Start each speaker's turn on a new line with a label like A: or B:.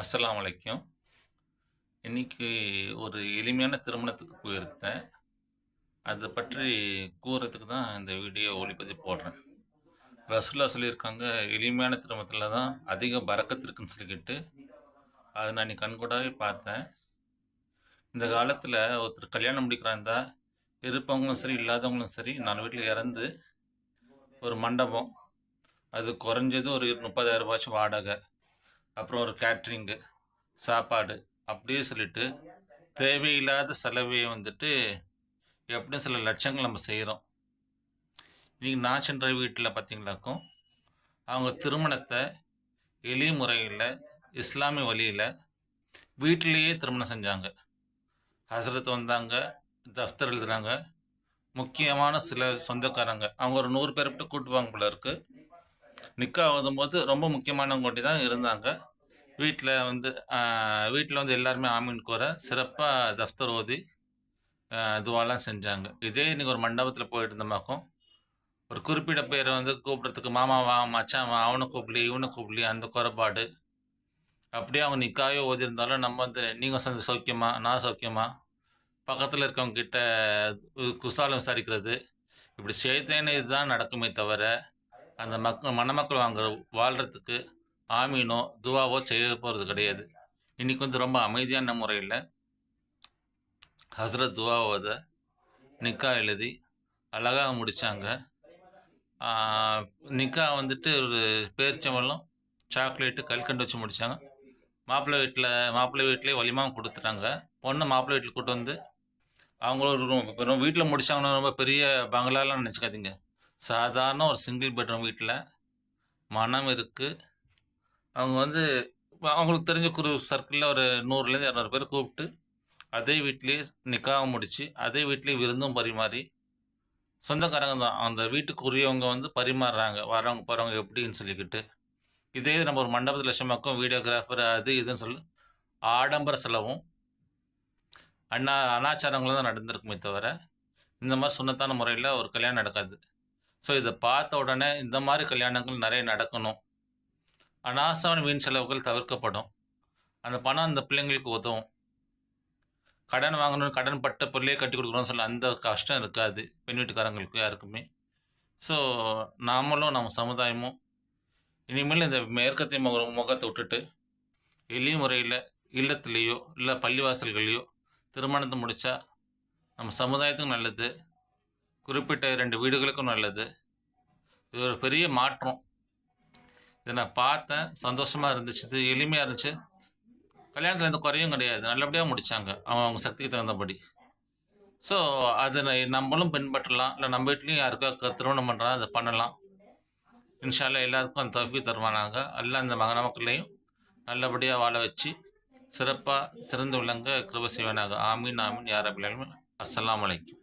A: அஸ்லாம் வலைக்கும் இன்னைக்கு ஒரு எளிமையான திருமணத்துக்கு போயிருந்தேன். அதை பற்றி கூறுறதுக்கு தான் இந்த வீடியோ ஒளிப்பதிவு போடுறேன். ரசுல்லா சொல்லியிருக்காங்க எளிமையான திருமணத்தில் தான் அதிக பறக்கத்திற்குன்னு சொல்லிக்கிட்டு அதை நான் இன்னைக்கு கண்கூடாவே பார்த்தேன். இந்த காலத்தில் ஒருத்தர் கல்யாணம் முடிக்கிறாந்தா இருப்பவங்களும் சரி இல்லாதவங்களும் சரி நான் வீட்டில் இறந்து ஒரு மண்டபம் அது குறைஞ்சது ஒரு முப்பதாயிரம் ரூபாய்ச்சும் வாடகை. அப்புறம் ஒரு கேட்ரிங்கு சாப்பாடு அப்படியே சொல்லிட்டு தேவையில்லாத செலவையை வந்துட்டு எப்படியும் சில லட்சங்கள் நம்ம செய்கிறோம் இன்றைக்கி நான் சென்ற வீட்டில் பார்த்தீங்களாக்கும் அவங்க திருமணத்தை எளிய முறையில் இஸ்லாமிய வழியில் வீட்டிலேயே திருமணம் செஞ்சாங்க. ஹசரத் வந்தாங்க தஃப்தர் எழுதுறாங்க. முக்கியமான சில சொந்தக்காரங்க அவங்க ஒரு நூறு பேர் விட்டு கூட்டுவாங்க போல இருக்குது நிக்கா போது ரொம்ப முக்கியமானவங்க தான் இருந்தாங்க. வீட்டில் வந்து வீட்டில் வந்து எல்லாருமே ஆமீன் கூற சிறப்பாக தஃப்தர் ஓதி ஆஹ் துவாலாம் செஞ்சாங்க. இதே இன்றைக்கி ஒரு மண்டபத்தில் போயிட்டு இருந்தமாக்கும் ஒரு குறிப்பிட்ட பேரை வந்து கூப்பிட்றதுக்கு மாமா வா மச்சான் வா அவனை கூப்பிடலி இவனை கூப்பிடலி அந்த குறைபாடு. அப்படியே அவங்க நிக்காவே ஓதிருந்தாலும் நம்ம வந்து நீங்கள் சந்த சௌக்கியமா நான் சௌக்கியமா? பக்கத்தில் இருக்கவங்க கிட்ட குசாலம் விசாரிக்கிறது இப்படி செய்தேன்னு இதுதான் நடக்குமே தவிர அந்த மக்கள் மணமக்கள் வாங்குற வாழ்கிறதுக்கு ஆமீனோ துவாவோ செய்ய போகிறது கிடையாது. இன்றைக்கி வந்து ரொம்ப அமைதியான முறையில் ஹஸ்ரத் துவாவோத நிக்கா எழுதி அழகாக முடித்தாங்க நிக்கா வந்துட்டு ஒரு பேரிச்சம்பழம் சாக்லேட்டு கல்கண்டு வச்சு முடித்தாங்க மாப்பிள்ளை வீட்டில் மாப்பிள்ளை வீட்டிலே வலிமாவும் கொடுத்துட்டாங்க. பொண்ணை மாப்பிள்ளை வீட்டில் கூட்டு வந்து அவங்களும் ஒரு ரூம் வீட்டில் முடிச்சாங்கன்னா ரொம்ப பெரிய பங்களாலாம் நினச்சிக்காதீங்க. சாதாரண ஒரு சிங்கிள் பெட்ரூம் வீட்டில் மனம் இருக்குது அவங்க வந்து அவங்களுக்கு தெரிஞ்ச குரு சர்க்கிளில் ஒரு நூறுலேருந்து இரநூறு பேர் கூப்பிட்டு அதே வீட்லேயே நிக்காவும் முடித்து அதே வீட்லேயே விருந்தும் பரிமாறி சொந்தக்காரங்க தான். அந்த வீட்டுக்குரியவங்க வந்து பரிமாறுறாங்க. வரவங்க போகிறவங்க எப்படின்னு சொல்லிக்கிட்டு. இதே இது நம்ம ஒரு மண்டபத்தில் லட்சமாக்கும் வீடியோகிராஃபர் அது இதுன்னு சொல்லி ஆடம்பர செலவும் அண்ணா அனாச்சாரங்களும் தான் நடந்திருக்குமே தவிர இந்த மாதிரி சுண்ணத்தான முறையில் ஒரு கல்யாணம் நடக்காது. ஸோ இதை பார்த்த உடனே இந்த மாதிரி கல்யாணங்கள் நிறைய நடக்கணும். அனாவசியமான வீண் செலவுகள் தவிர்க்கப்படும். அந்த பணம் அந்த பிள்ளைங்களுக்கு உதவும். கடன் வாங்கணும் கடன் பட்ட பொருளே கட்டி கொடுக்குறோம்னு சொல்ல அந்த கஷ்டம் இருக்காது. பெண் வீட்டுக்காரங்களுக்கு யாருக்குமே. ஸோ நாமளும் நம்ம சமுதாயமும் இனிமேல் இந்த மேற்கத்திய முக முகத்தை விட்டுட்டு எளிய முறையில் இல்லத்துலேயோ இல்லை பள்ளிவாசல்களையோ திருமணத்தை முடித்தா நம்ம சமுதாயத்துக்கும் நல்லது. குறிப்பிட்ட ரெண்டு வீடுகளுக்கும் நல்லது. இது ஒரு பெரிய மாற்றம். இதை நான் பார்த்தேன். சந்தோஷமாக இருந்துச்சு. இது எளிமையாக இருந்துச்சு. கல்யாணத்தில் எந்த குறையும் கிடையாது. நல்லபடியாக முடித்தாங்க அவன் அவங்க சக்திக்கு தகுந்தபடி. ஸோ அதை நம்மளும் பின்பற்றலாம். இல்லை நம்ம வீட்லேயும் யாருக்கா க- திருமணம் பண்ணுறா அதை பண்ணலாம். இன்ஷால்லா எல்லாருக்கும் அந்த தஃபி தருவானாங்க எல்லாம் அந்த மகன மக்களையும் நல்லபடியாக வாழ வச்சு சிறப்பாக சிறந்து விளங்க கிருப செய்வானாக. ஆமீன் ஆமீன். யார் அபிலாலுமே அஸ்லாம் அலைக்கும்.